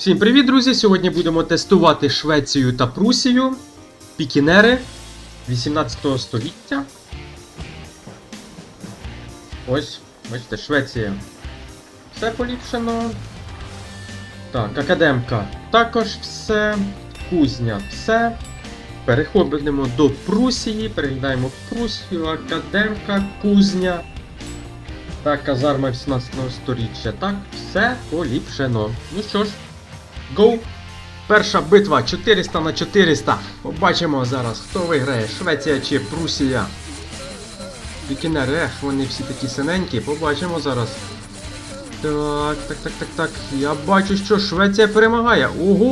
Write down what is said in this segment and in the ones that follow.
Всім привіт, друзі! Сьогодні будемо тестувати Швецію та Прусію. Пікінери 18 століття. Ось, бачите, Швеція. Все поліпшено. Так, академка також все. Кузня все. Переходимо до Прусії. Переглядаємо Прусію, академка, кузня. Так, казарма 18 століття. Так, все поліпшено. Ну що ж, Go! Перша битва 400 на 400. Побачимо зараз, хто виграє, Швеція чи Прусія. Пікінери, ех, вони всі такі синенькі, побачимо зараз. Так, так, так, так, так. Я бачу, що Швеція перемагає. Ого!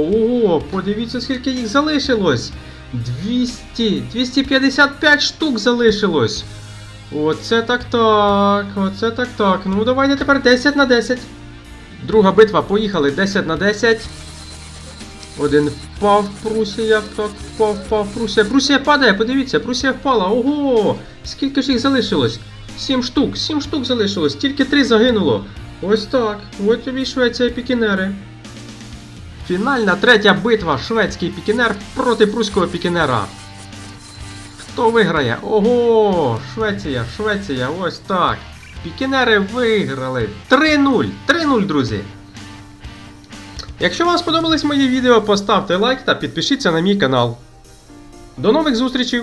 Ого! Подивіться, скільки їх залишилось. 200, 255 штук залишилось. Оце так так, оце так так. Ну давайте тепер 10 на 10. Друга битва, поїхали 10 на 10. Один впав Прусія, так, впав, впав Прусія. Прусія падає, подивіться, Прусія впала. Ого! Скільки ж їх залишилось? 7 штук, 7 штук залишилось, тільки 3 загинуло. Ось так. Ось тобі Швеція пікінери. Фінальна третя битва. Шведський пікінер проти пруського пікінера. Хто виграє? Ого! Швеція, Швеція, ось так. Пікінери виграли 3-0. 3-0, друзі. Якщо вам сподобались мої відео, поставте лайк та підпишіться на мій канал. До нових зустрічей!